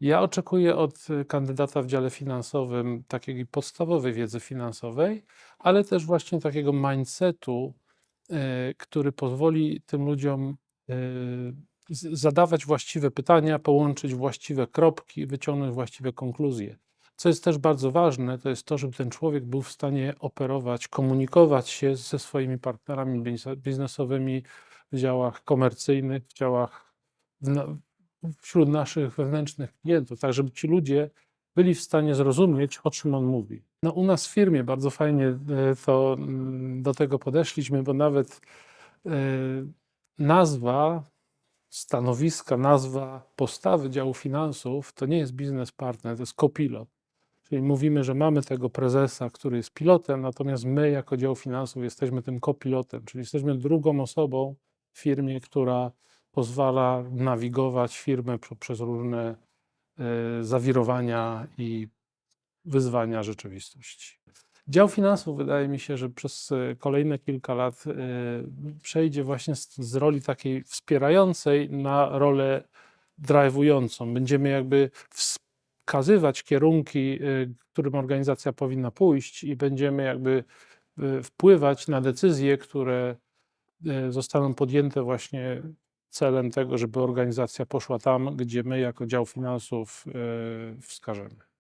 Ja oczekuję od y, kandydata w dziale finansowym takiej podstawowej wiedzy finansowej, ale też właśnie takiego mindsetu, y, który pozwoli tym ludziom y, zadawać właściwe pytania, połączyć właściwe kropki, wyciągnąć właściwe konkluzje. Co jest też bardzo ważne, to jest to, żeby ten człowiek był w stanie operować, komunikować się ze swoimi partnerami biznes- biznesowymi w działach komercyjnych, w działach wśród naszych wewnętrznych klientów, tak żeby ci ludzie byli w stanie zrozumieć, o czym on mówi. No, u nas w firmie bardzo fajnie e, to mm, do tego podeszliśmy, bo nawet e, nazwa stanowiska, nazwa postawy działu finansów to nie jest biznes partner, to jest kopilot. Czyli mówimy, że mamy tego prezesa, który jest pilotem, natomiast my jako dział finansów jesteśmy tym kopilotem, czyli jesteśmy drugą osobą w firmie, która pozwala nawigować firmę poprzez różne e, zawirowania i wyzwania rzeczywistości. Dział finansów wydaje mi się, że przez e, kolejne kilka lat e, przejdzie właśnie z, z roli takiej wspierającej na rolę drive'ującą. Będziemy jakby wskazywać kierunki, którym organizacja powinna pójść i będziemy jakby wpływać na decyzje, które zostaną podjęte właśnie celem tego, żeby organizacja poszła tam, gdzie my jako dział finansów e, wskażemy.